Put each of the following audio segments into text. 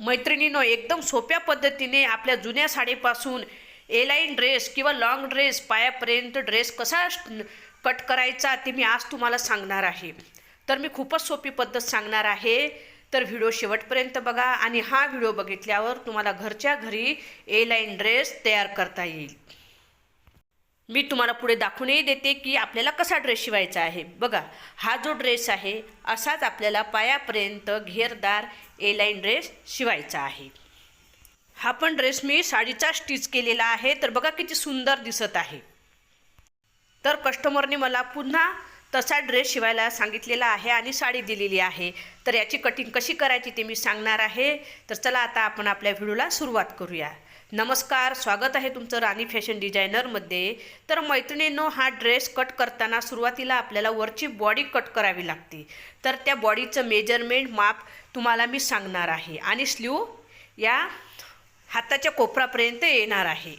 मैत्रिणीनं एकदम सोप्या पद्धतीने आपल्या जुन्या साडीपासून एलाईन ड्रेस किंवा लॉंग ड्रेस पायापर्यंत ड्रेस कसा कट करायचा ते मी आज तुम्हाला सांगणार आहे. तर मी खूपच सोपी पद्धत सांगणार आहे. तर व्हिडिओ शेवटपर्यंत बघा आणि हा व्हिडिओ बघितल्यावर तुम्हाला घरच्या घरी ए लाईन ड्रेस तयार करता येईल. मी तुम्हाला पुढे दाखवूनही देते की आपल्याला कसा ड्रेस शिवायचा आहे. बघा हा जो ड्रेस आहे असाच आपल्याला पायापर्यंत घेरदार ए लाईन ड्रेस शिवायचा आहे. हा पण ड्रेस मी साडीचा स्टिच केलेला आहे तर बघा किती सुंदर दिसत आहे. तर कस्टमरने मला पुन्हा तसा ड्रेस शिवायला सांगितलेला आहे आणि साडी दिलेली आहे. तर याची कटिंग कशी करायची ते मी सांगणार आहे. तर चला आता आपण आपल्या व्हिडिओला सुरुवात करूया. नमस्कार स्वागत आहे तुमचं राणी फॅशन डिझायनरमध्ये. तर मैत्रिणींनो हा ड्रेस कट करताना सुरुवातीला आपल्याला वरची बॉडी कट करावी लागते. तर त्या बॉडीचं मेजरमेंट माप तुम्हाला मी सांगणार आहे. आणि स्लीव या हाताच्या कोपरापर्यंत येणार आहे.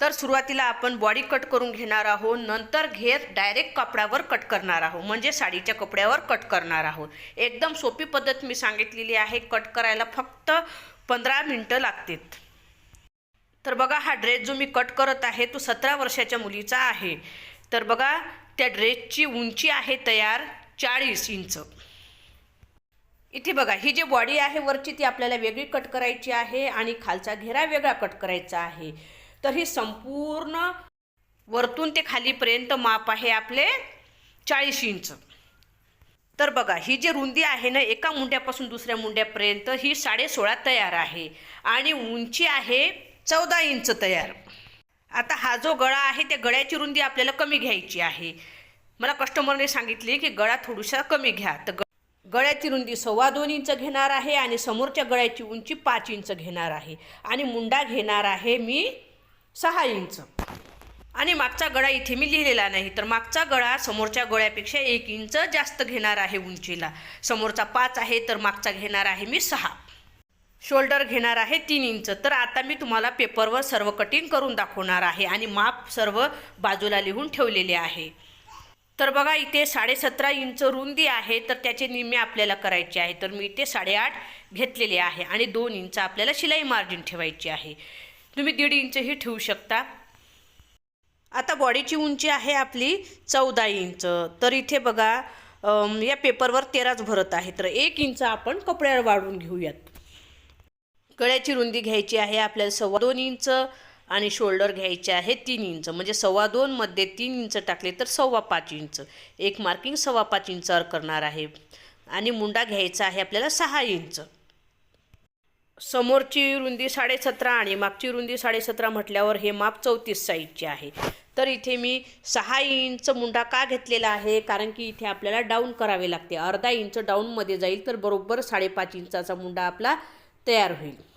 तर सुरुवातीला आपण बॉडी कट करून घेणार आहोत. नंतर घेर डायरेक्ट कपड्यावर कट करणार आहोत. म्हणजे साडीच्या कपड्यावर कट करणार आहोत. एकदम सोपी पद्धत मी सांगितलेली आहे. कट करायला फक्त पंधरा मिनटं लागतात. तर बघा हा ड्रेस जो मी कट करत आहे तो सतरा वर्षाच्या मुलीचा आहे. तर बघा त्या ड्रेसची उंची आहे तयार चाळीस इंच. इथे बघा ही जी बॉडी आहे वरची ती आपल्याला वेगळी कट करायची आहे आणि खालचा घेरा वेगळा कट करायचा आहे. तर ही संपूर्ण वरतून ते खालीपर्यंत माप आहे आपले चाळीस इंच. तर बघा ही जी रुंदी आहे ना एका मुंड्यापासून दुसऱ्या मुंड्यापर्यंत ही साडेसोळा तयार आहे. आणि उंची आहे चौदा इंच तयार. आता हा जो गळा आहे त्या गळ्याची रुंदी आपल्याला कमी घ्यायची आहे. मला कस्टमरने सांगितले की गळा थोडीसा कमी घ्या. तर ग गळ्याची रुंदी सव्वा दोन इंच घेणार आहे आणि समोरच्या गळ्याची उंची पाच इंच घेणार आहे. आणि मुंडा घेणार आहे मी सहा इंच. आणि मागचा गळा इथे मी लिहिलेला नाही तर मागचा गळा समोरच्या गळ्यापेक्षा एक इंच जास्त घेणार आहे उंचीला. समोरचा पाच आहे तर मागचा घेणार आहे मी सहा. शोल्डर घेणार आहे तीन इंच. तर आता मी तुम्हाला पेपरवर सर्व कटिंग करून दाखवणार आहे आणि माप सर्व बाजूला लिहून ठेवलेले आहे. तर बघा इथे साडेसतरा इंच रुंदी आहे तर त्याचे निम्मे आपल्याला करायचे आहे. तर मी इथे साडेआठ घेतलेले आहे आणि दोन इंच आपल्याला शिलाई मार्जिन ठेवायची आहे. तुम्ही दीड इंचही ठेवू शकता. आता बॉडीची उंची आहे आपली चौदा इंच. तर इथे बघा या पेपरवर तेराच भरत आहे. तर एक इंच आपण कपड्यावर वाढवून घेऊयात. गळ्याची रुंदी घ्यायची आहे आपल्याला सव्वा दोन इंच आणि शोल्डर घ्यायचे आहे तीन इंच. म्हणजे सव्वा दोनमध्ये तीन इंच टाकले तर सव्वा पाच इंच. एक मार्किंग सव्वा पाच इंचावर करणार आहे. आणि मुंडा घ्यायचा आहे आपल्याला सहा इंच. समोरची रुंदी साडेसतरा आणि मागची रुंदी साडेसतरा म्हटल्यावर हे माप चौतीस साईजचे आहे. तर इथे मी सहा इंच मुंडा का घेतलेला आहे? कारण की इथे आपल्याला डाऊन करावे लागते. अर्धा इंच डाऊनमध्ये जाईल तर बरोबर साडेपाच इंचाचा मुंडा आपला तयार होईल.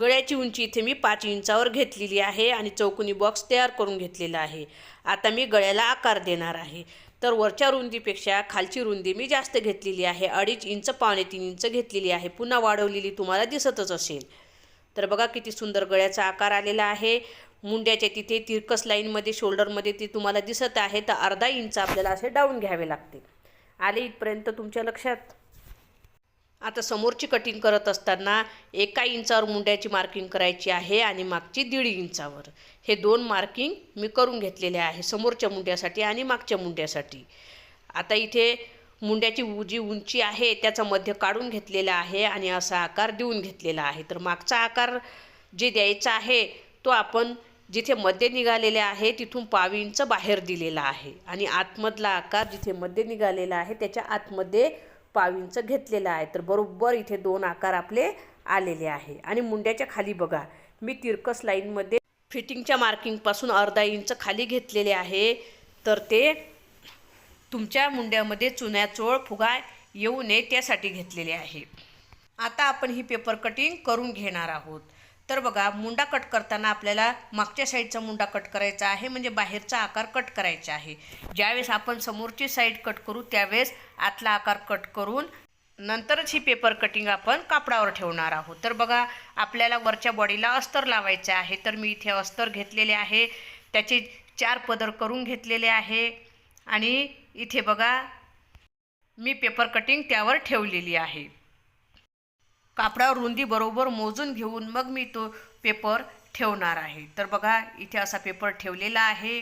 गळ्याची उंची इथे मी पाच इंचावर घेतलेली आहे आणि चौकोनी बॉक्स तयार करून घेतलेला आहे. आता मी गळ्याला आकार देणार आहे. तर वरच्या रुंदीपेक्षा खालची रुंदी मी जास्त घेतलेली आहे. अडीच इंच पावणे तीन इंच घेतलेली आहे. पुन्हा वाढवलेली तुम्हाला दिसतच असेल. तर बघा किती सुंदर गळ्याचा आकार आलेला आहे. मुंड्याच्या तिथे तिरकस लाईनमध्ये शोल्डरमध्ये ती तुम्हाला दिसत आहे. तर अर्धा इंच आपल्याला असे डाऊन घ्यावे लागते आले इथपर्यंत तुमच्या लक्षात? आता समोरची कटिंग करत असताना एका इंचावर मुंड्याची मार्किंग करायची आहे आणि मागची दीड इंचावर. हे दोन मार्किंग मी करून घेतलेले आहे समोरच्या मुंड्यासाठी आणि मागच्या मुंड्यासाठी. आता इथे मुंड्याची उ- जी उंची आहे त्याचा मध्य काढून घेतलेला आहे आणि असा आकार देऊन घेतलेला आहे. तर मागचा आकार जे द्यायचा आहे तो आपण जिथे मध्य निघालेले आहे तिथून पावी इंच बाहेर दिलेला आहे. आणि आतमधला आकार जिथे मध्य निघालेला आहे त्याच्या आतमध्ये पाव इंच घेतलेला आहे. तर बरोबर इथे दोन आकार आपले आलेले आहे. आणि मुंड्याच्या खाली बघा मी तिरकस लाईनमध्ये फिटिंगच्या मार्किंगपासून अर्धा इंच खाली घेतलेले आहे. तर ते तुमच्या मुंड्यामध्ये चुन्याचोळ फुगा येऊ नये त्यासाठी घेतलेले आहे. आता आपण ही पेपर कटिंग करून घेणार आहोत. तर बघा मुंडा कट करताना आपल्याला मागच्या साईडचा मुंडा कट करायचा आहे म्हणजे बाहेरचा आकार कट करायचा आहे. ज्यावेळेस आपण समोरची साईड कट करू त्यावेळेस आतला आकार कट करून नंतरच ही पेपर कटिंग आपण कापडावर ठेवणार आहोत. तर बघा आपल्याला वरच्या बॉडीला अस्तर लावायचं आहे तर मी इथे अस्तर घेतलेले आहे त्याचे चार पदर करून घेतलेले आहे आणि इथे बघा मी पेपर कटिंग त्यावर ठेवलेली आहे. कापडावर रुंदी बरोबर मोजून घेऊन मग मी तो पेपर ठेवणार आहे. तर बघा इथे असा पेपर ठेवलेला आहे.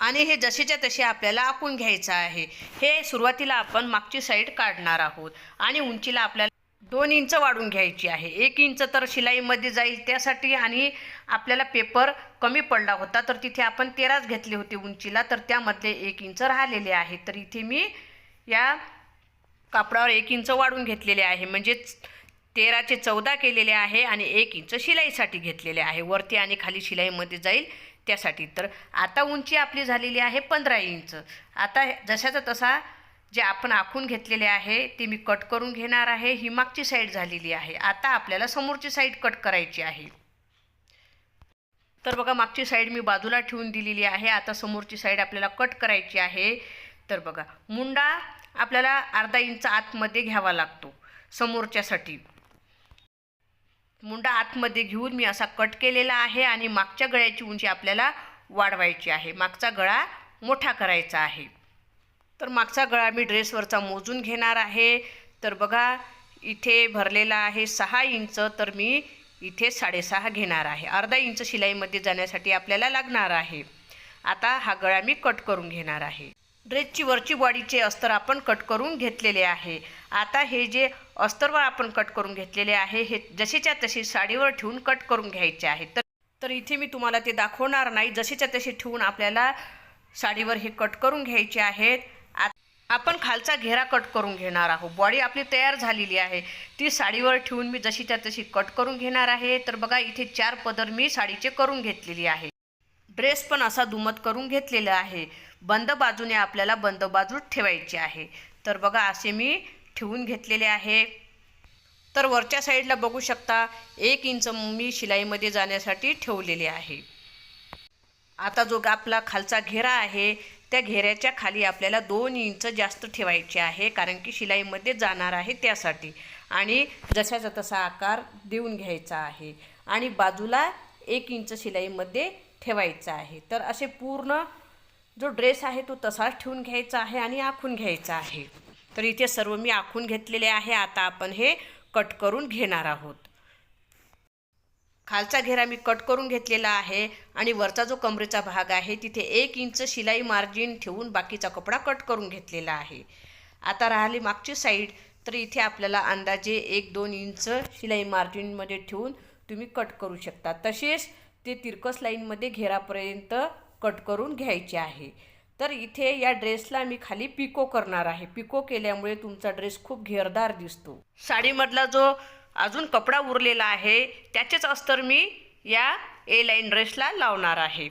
आणि हे जसेच्या तसे आपल्याला आखून घ्यायचं आहे. हे सुरुवातीला आपण मागची साईड काढणार आहोत. आणि उंचीला आपल्याला दोन इंच वाढून घ्यायची आहे. एक इंच तर शिलाईमध्ये जाईल त्यासाठी आणि आपल्याला पेपर कमी पडला होता तर तिथे आपण तेराच घेतले होते उंचीला तर त्यामधले एक इंच राहिलेले आहे. तर इथे मी या कापडावर एक इंच वाढून घेतलेले आहे. म्हणजेच तेराचे चौदा केलेले आहे आणि एक इंच शिलाईसाठी घेतलेले आहे. वरती आणि खाली शिलाईमध्ये जाईल त्यासाठी. तर आता उंची आपली झालेली आहे पंधरा इंच. आता हे- जशाचा तसा जे आपण आखून घेतलेले आहे ते मी कट करून घेणार आहे. ही मागची साईड झालेली आहे. आता आपल्याला समोरची साईड कट करायची आहे. तर बघा मागची साईड मी बाजूला ठेवून दिलेली आहे. आता समोरची साईड आपल्याला कट करायची आहे. तर बघा मुंडा आपल्याला अर्धा इंच आतमध्ये घ्यावा लागतो समोरच्यासाठी. मुंडा आतमध्ये घेऊन मी असा कट केलेला आहे आणि मागच्या गळ्याची उंची आपल्याला वाढवायची आहे. मागचा गळा मोठा करायचा आहे. तर मागचा गळा मी ड्रेसवरचा मोजून घेणार आहे. तर बघा इथे भरलेला आहे सहा इंच तर मी इथे साडेसहा घेणार आहे. अर्धा इंच शिलाईमध्ये जाण्यासाठी आपल्याला लागणार आहे. आता हा गळा मी कट करून घेणार आहे. ड्रेसची वरची बॉडीचे अस्तर आपण कट करून घेतलेले आहे. आता हे जे अस्तरवर आपण कट करून घेतलेले आहे हे जशीच्या तशी साडीवर ठेवून कट करून घ्यायचे आहे. तर तर इथे मी तुम्हाला ते दाखवणार नाही. जशीच्या तशी ठेवून आपल्याला साडीवर हे कट करून घ्यायचे आहेत. आ- आपण खालचा घेरा कट करून घेणार आहोत. बॉडी आपली तयार झालेली आहे. ती साडीवर ठेवून मी जशीच्या तशी कट करून घेणार आहे. तर बघा इथे चार पदर मी साडीचे करून घेतलेली आहे. ड्रेस पण असा दुमत करून घेतलेला आहे. बंद बाजूने आपल्याला बंद बाजू ठेवायचे आहे. तर बघा असे मी ठेवून घेतलेले आहे. तर वरच्या साईडला बघू शकता एक इंच मी शिलाईमध्ये जाण्यासाठी ठेवलेले आहे. आता जो आपला खालचा घेरा आहे त्या घेऱ्याच्या खाली आपल्याला दोन इंच जास्त ठेवायचे आहे कारण की शिलाईमध्ये जाणार आहे त्यासाठी. आणि जशाचा तसा आकार देऊन घ्यायचा आहे. आणि बाजूला एक इंच शिलाईमध्ये ठेवायचा आहे. तर असे पूर्ण जो ड्रेस आहे तो तसाच ठेवून घ्यायचा आहे आणि आखून घ्यायचा आहे. तर इथे सर्व मी आखून घेतलेले आहे. आता आपण हे कट करून घेणार आहोत. खालचा घेरा मी कट करून घेतलेला आहे आणि वरचा जो कमरेचा भाग आहे तिथे एक इंच शिलाई मार्जिन ठेवून बाकीचा कपडा कट करून घेतलेला आहे. आता राहिली मागची साईड तर इथे आपल्याला अंदाजे एक दोन इंच शिलाई मार्जिनमध्ये ठेवून तुम्ही कट करू शकता. तसेच ते तिरकस लाईनमध्ये घेरापर्यंत कट करून घ्यायचे आहे. तर इथे या ड्रेसला मी खाली पिको करणार आहे. पिको केल्यामुळे तुमचा ड्रेस खूप घेरदार दिसतो. साडीमधला जो अजून कपडा उरलेला आहे त्याचेच अस्तर मी या ए लाईन ड्रेसला लावणार आहे.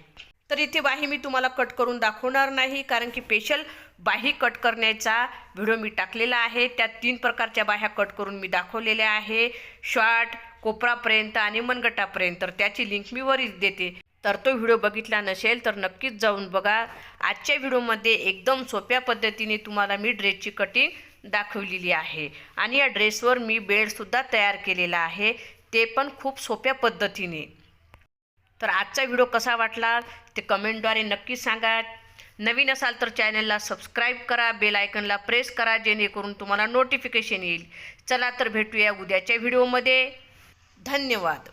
तर इथे बाही मी तुम्हाला कट करून दाखवणार नाही कारण की स्पेशल बाही कट करण्याचा व्हिडिओ मी टाकलेला आहे. त्यात तीन प्रकारच्या बाह्या कट करून मी दाखवलेल्या आहे. शॉर्ट कोपरापर्यंत आणि मनगटापर्यंत. तर त्याची लिंक मी वरीच देते. तर तो व्हिडिओ बघितला नसेल तर नक्कीच जाऊन बघा. आजच्या व्हिडिओमध्ये एकदम सोप्या पद्धतीने तुम्हाला मी ड्रेसची कटिंग दाखवलेली आहे. आणि या ड्रेसवर मी बेल्टसुद्धा तयार केलेला आहे. ते पण खूप सोप्या पद्धतीने. तर आजचा व्हिडिओ कसा वाटला ते कमेंटद्वारे नक्की सांगा. नवीन असाल तर चॅनलला सबस्क्राईब करा बेल आयकनला प्रेस करा जेणेकरून तुम्हाला नोटिफिकेशन येईल. चला तर भेटूया उद्याच्या व्हिडिओमध्ये धन्यवाद.